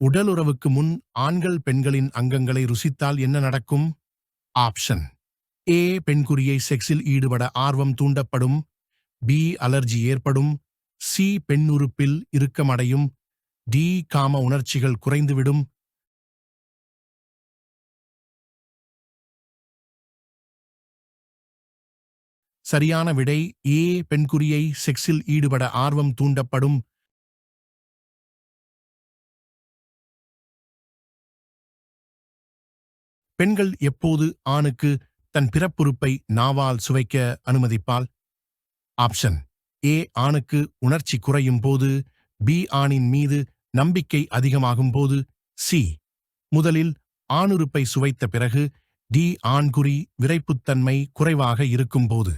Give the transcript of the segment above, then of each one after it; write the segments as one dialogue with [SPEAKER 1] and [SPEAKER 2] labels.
[SPEAKER 1] உடலுறவுக்கு முன் ஆண்கள் பெண்களின் அங்கங்களை ருசித்தால் என்ன நடக்கும்? ஆப்ஷன். ஏ. பெண்குறியை செக்ஸில் ஈடுபட ஆர்வம் தூண்டப்படும். பி. அலர்ஜி ஏற்படும். சி. பெண்ணுறுப்பில் இறுக்கமடையும் டி. காம உணர்ச்சிகள் குறைந்துவிடும். சரியான விடை. ஏ. பெண்குறியை செக்ஸில் ஈடுபட ஆர்வம் தூண்டப்படும். பெண்கள் எப்போது ஆணுக்கு தன் பிறப்புறுப்பை நாவால் சுவைக்க அனுமதிப்பால் ஆப்ஷன். ஏ ஆணுக்கு உணர்ச்சி குறையும் போது. பி ஆணின் மீது நம்பிக்கை அதிகமாகும் போது. சி முதலில் ஆணுறுப்பை சுவைத்த பிறகு. டி ஆண்குறி விரைப்புத்தன்மை குறைவாக இருக்கும்போது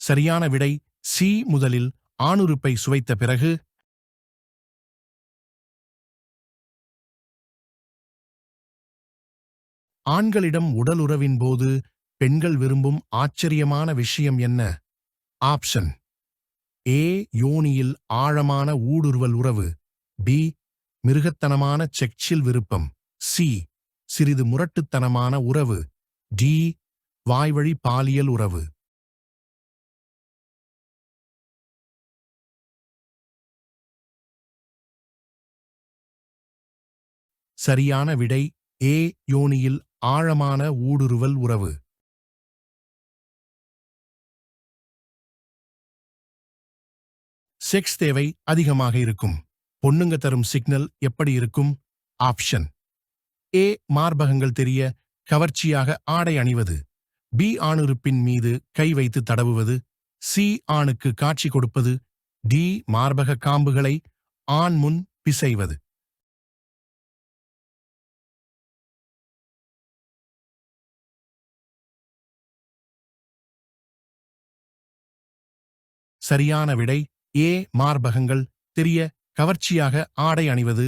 [SPEAKER 1] சரியான விடை சி முதலில் ஆணுறுப்பை சுவைத்த பிறகு. ஆண்களிடம் உடலுறவின் போது பெண்கள் விரும்பும் ஆச்சரியமான விஷயம் என்ன? ஆப்ஷன். ஏ யோனியில் ஆழமான ஊடுருவல் உறவு. பி மிருகத்தனமான செக்சில் விருப்பம். சி சிறிது முரட்டுத்தனமான உறவு. டி வாய்வழி பாலியல் உறவு. சரியான விடை ஏ யோனியில் ஆழமான ஊடுருவல் உறவு. செக்ஸ் தேவை அதிகமாக இருக்கும். பொண்ணுங்க தரும் சிக்னல் எப்படி இருக்கும்? ஆப்ஷன் ஏ மார்பகங்கள் தெரிய கவர்ச்சியாக ஆடை அணிவது. பி ஆணுறுப்பின் மீது கை வைத்து தடவுவது. சி ஆணுக்கு காட்சி கொடுப்பது. டி மார்பக காம்புகளை ஆண் முன் பிசைவது. சரியான விடை ஏ மார்பகங்கள் தெரிய கவர்ச்சியாக ஆடை அணிவது